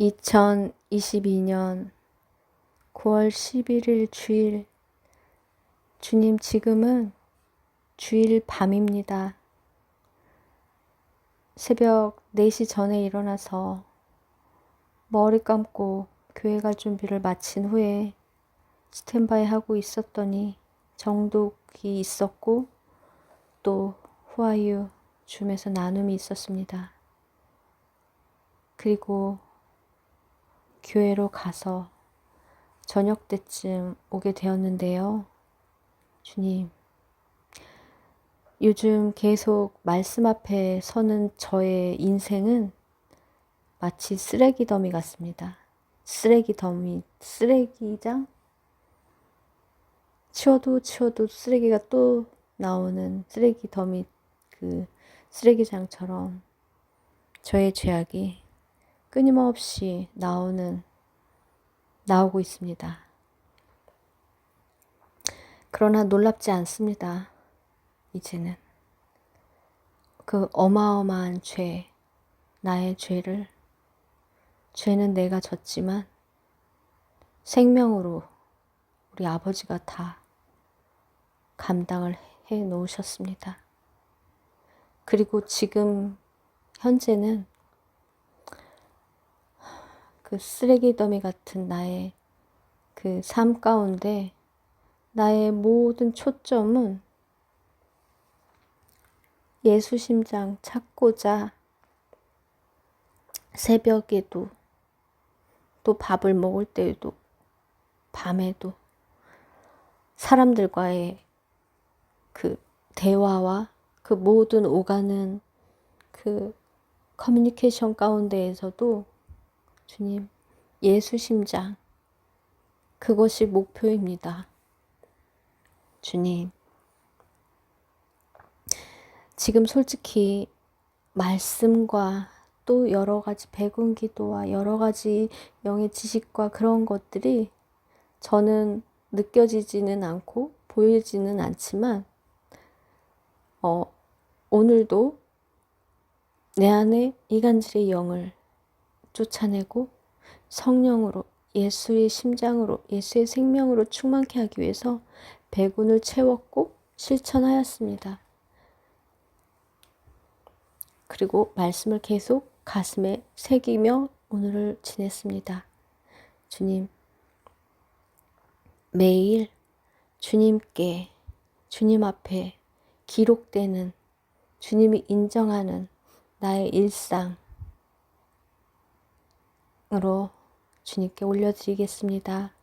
2022년 9월 11일 주일 주님 지금은 주일 밤입니다. 새벽 4시 전에 일어나서 머리 감고 교회 갈 준비를 마친 후에 스탠바이 하고 있었더니 정독이 있었고 또 후아유 줌에서 나눔이 있었습니다. 그리고 교회로 가서 저녁 때쯤 오게 되었는데요. 주님, 요즘 계속 말씀 앞에 서는 저의 인생은 마치 쓰레기 더미 같습니다. 쓰레기 더미, 쓰레기장? 치워도 치워도 쓰레기가 또 나오는 쓰레기 더미 그 쓰레기장처럼 저의 죄악이 끊임없이 나오는 나오고 있습니다. 그러나 놀랍지 않습니다. 이제는 그 어마어마한 죄, 나의 죄를 죄는 내가 졌지만 생명으로 우리 아버지가 다 감당을 해 놓으셨습니다. 그리고 지금 현재는 그 쓰레기 더미 같은 나의 그 삶 가운데 나의 모든 초점은 예수 심장 찾고자 새벽에도 또 밥을 먹을 때에도 밤에도 사람들과의 그 대화와 그 모든 오가는 그 커뮤니케이션 가운데에서도 주님 예수 심장 그것이 목표입니다. 주님 지금 솔직히 말씀과 또 여러 가지 백운 기도와 여러 가지 영의 지식과 그런 것들이 저는 느껴지지는 않고 보이지는 않지만 어, 오늘도 내 안에 이간질의 영을 쫓아내고 성령으로 예수의 심장으로 예수의 생명으로 충만케 하기 위해서 백운을 채웠고 실천하였습니다. 그리고 말씀을 계속 가슴에 새기며 오늘을 지냈습니다. 주님, 매일 주님께, 주님 앞에 기록되는 주님이 인정하는 나의 일상 으로 주님께 올려드리겠습니다.